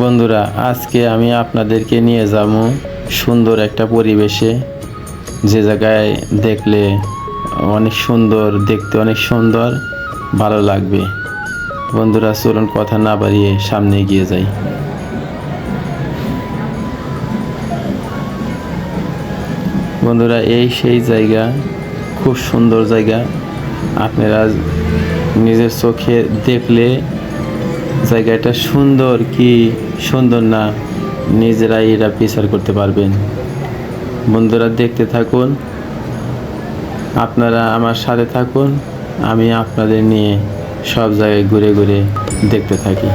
বন্ধুরা, আজকে আমি আপনাদেরকে নিয়ে যাব সুন্দর একটা পরিবেশে। যে জায়গায় দেখলে অনেক সুন্দর, দেখতে অনেক সুন্দর, ভালো লাগবে। বন্ধুরা, চলুন কথা না বাড়িয়ে সামনে এগিয়ে যাই। বন্ধুরা, এই সেই জায়গা, খুব সুন্দর জায়গা। আপনারা নিজের চোখে দেখলে জায়গাটা সুন্দর কি সুন্দর না, নিজেরাই এরা বিচার করতে পারবেন। বন্ধুরা দেখতে থাকুন, আপনারা আমার সাথে থাকুন, আমি আপনাদের নিয়ে সব জায়গায় ঘুরে ঘুরে দেখতে থাকি।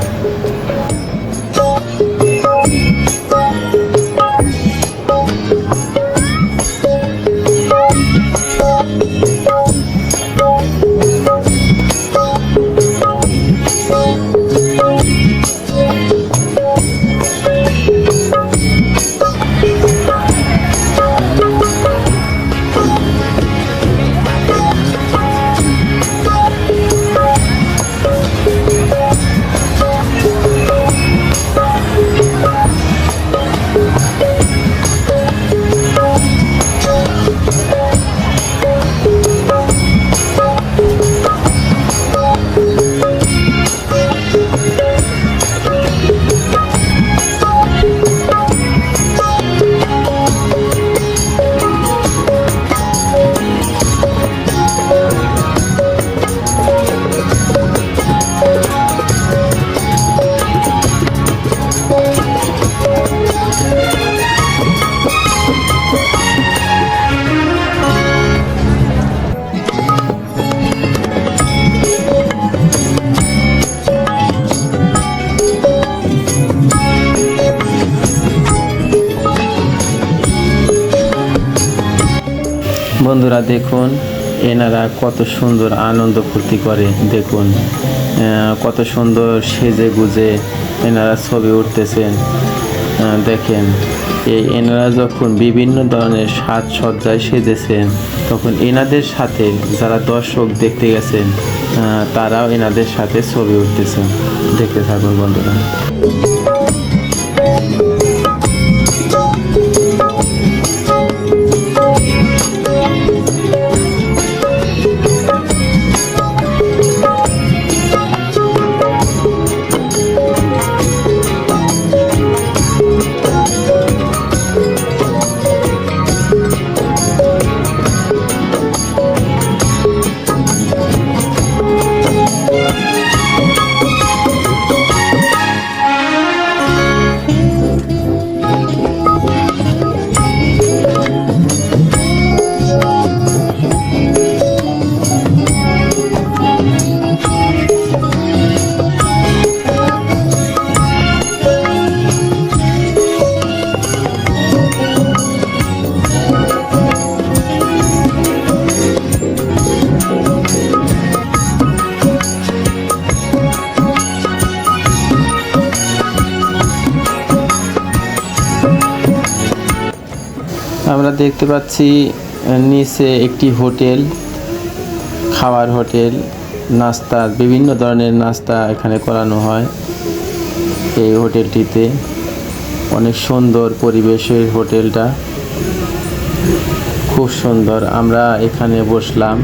বন্ধুরা দেখুন, এনারা কত সুন্দর আনন্দ ফুর্তি করে, দেখুন কত সুন্দর সেজে গুজে এনারা ছবি উঠতেছেন দেখেন, এই এনারা যখন বিভিন্ন ধরনের সাজসজ্জায় সেজেছেন, তখন এনাদের সাথে যারা দর্শক দেখতে গেছেন তারাও এনাদের সাথে ছবি উঠতেছেন। দেখতে থাকুন বন্ধুরা। আমরা দেখতে পাচ্ছি নিচে একটি হোটেল, খাওয়ার হোটেল, নাস্তা, বিভিন্ন ধরনের নাস্তা এখানে করানো হয় এই হোটেলটিতে। অনেক সুন্দর পরিবেশের হোটেলটা। খুব সুন্দর। আমরা এখানে বসলাম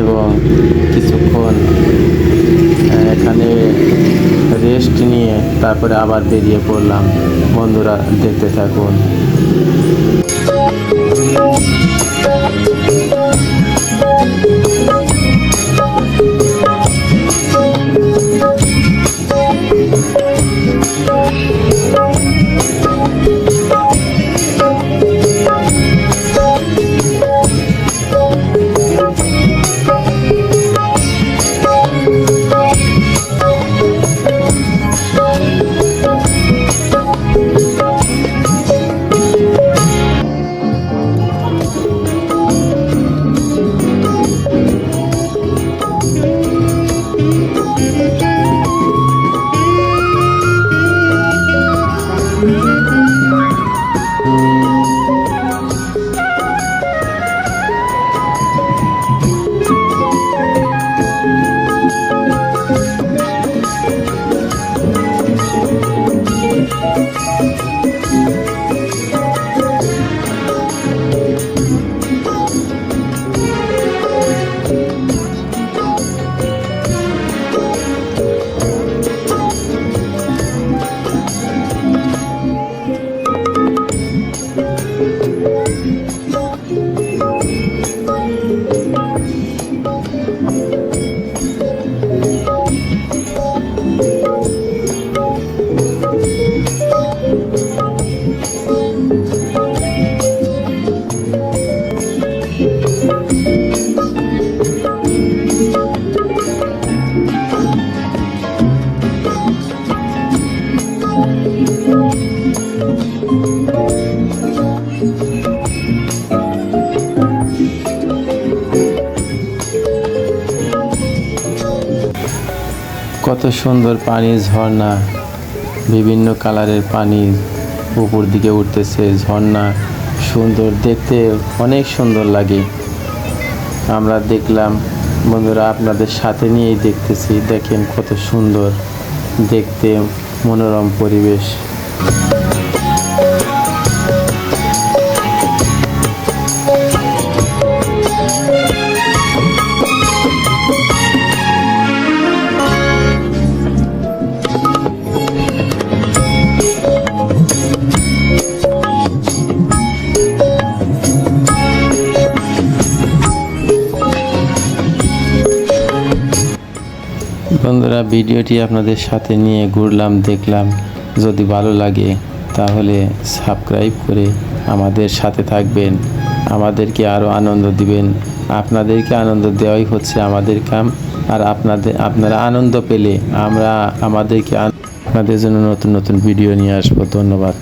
এবং কিছুক্ষণ এখানে রেস্ট নিয়ে তারপরে আবার বেরিয়ে পড়লাম। বন্ধুরা দেখতে থাকুন। সুন্দর পানির ঝর্ণা, বিভিন্ন কালারের পানি উপর দিকে উঠতেছে। ঝর্ণা সুন্দর, দেখতে অনেক সুন্দর লাগে। আমরা দেখলাম, বন্ধুরা, আপনাদের সাথে নিয়েই দেখতেছি। দেখেন কত সুন্দর, দেখতে মনোরম পরিবেশ। বন্ধুরা, ভিডিওটি আপনাদের সাথে নিয়ে ঘুরলাম, দেখলাম। যদি ভালো লাগে, তাহলে সাবস্ক্রাইব করে আমাদের সাথে থাকবেন। আমাদেরকে আরও আনন্দ দিবেন। আপনাদেরকে আনন্দ দেওয়াই হচ্ছে আমাদের কাম। আর আপনাদের, আপনারা আনন্দ পেলে আমরা আমাদেরকে আপনাদের জন্য নতুন নতুন ভিডিও নিয়ে আসব। ধন্যবাদ।